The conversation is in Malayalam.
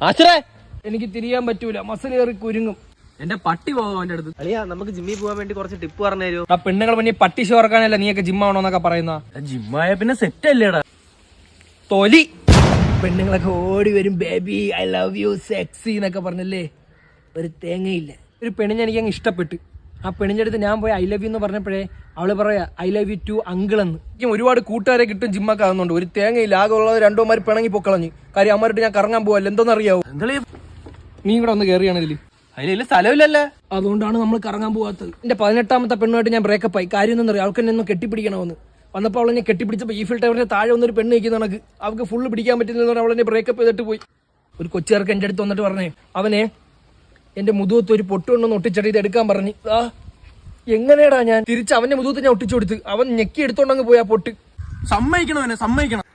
ആശ്രേ. എനിക്ക് തിരിയാൻ പറ്റൂല. മസിൽ കയറി കുരുങ്ങും. എന്റെ പട്ടി പോകാം അവന്റെ അടുത്ത്. അളിയാ നമുക്ക് ജിമ്മിൽ പോകാൻ വേണ്ടി കുറച്ച് ടിപ്പ് പറഞ്ഞു തരുമോ ആ പെണ്ണുങ്ങൾ പിന്നെ പട്ടി ചോർക്കാനല്ല നീയൊക്കെ ജിമ്മാവണോന്നൊക്കെ പറയുന്ന ജിമ്മായ പിന്നെ സെറ്റ് അല്ലേടാ. തൊലി. പെണ്ണുങ്ങളൊക്കെ ഓടി വരും baby I love you sexy എന്നൊക്കെ പറഞ്ഞല്ലേ? ഒരു തേങ്ങയില്ല. ഒരു പെണ്ണിനെ എനിക്ക് അങ്ങ് ഇഷ്ടപ്പെട്ടു. ആ പെണ്ണിന്റെ അടുത്ത് ഞാൻ പോയി ഐ ലവ് യു എന്ന് പറഞ്ഞപ്പോഴേ അവൾ പറയാ I love you too uncle എന്ന്. ഒരുപാട് കൂട്ടുകാരെ കിട്ടും ജിമ്മൊക്കെ ആകുന്നുണ്ട് ഒരു ഉള്ളത് രണ്ടോ മാർ പിണങ്ങി പൊക്കളഞ്ഞ്. കാര്യം അമ്മമാരുടെ ഞാൻ കറങ്ങാൻ പോവല്ല എന്തോന്ന് അറിയാവോ നീ ഇവിടെ ഒന്ന് കയറിയാണ് ഇതിൽ അതിലില്ല സ്ഥലമില്ലല്ലേ? അതുകൊണ്ടാണ് നമ്മൾ കറങ്ങാൻ പോകാത്തത് എന്റെ പതിനെട്ടാമത്തെ പെണ്ണുമായിട്ട് ഞാൻ ബ്രേക്കപ്പ് ആയി. കാര്യം എന്താ അവൾക്ക് എന്നെ ഒന്ന് കെട്ടിപ്പിടിക്കണമെന്ന്. വന്നപ്പോൾ അവളെന്നെ കെട്ടിപ്പിടിച്ചപ്പോൾ ഈ ഫിൽ ടവറിന്റെ താഴെ വന്നൊരു പെണ്ണ് നിൽക്കുന്ന കണക്ക്. അവൾക്ക് ഫുള്ള് പിടിക്കാൻ പറ്റുന്ന അവളെന്നെ ബ്രേക്കപ്പ് ചെയ്തിട്ട് പോയി. ഒരു കൊച്ചുകാർക്ക് എന്റെ അടുത്ത് വന്നിട്ട് പറഞ്ഞേ അവനെ എന്റെ മുതുകത്ത് ഒരു പൊട്ടുകൊണ്ടൊന്ന് ഒട്ടിച്ചടി ഇത് എടുക്കാൻ പറഞ്ഞു. ആ എങ്ങനെയാടാ ഞാൻ? തിരിച്ച് അവന്റെ മുതുകത്ത് ഞാൻ ഒട്ടിച്ചു കൊടുത്ത്. അവൻ ഞെക്കി എടുത്തോണ്ടങ്ങ് പോയി പൊട്ട്. സമ്മതിക്കണം അവനെ? സമ്മതിക്കണം.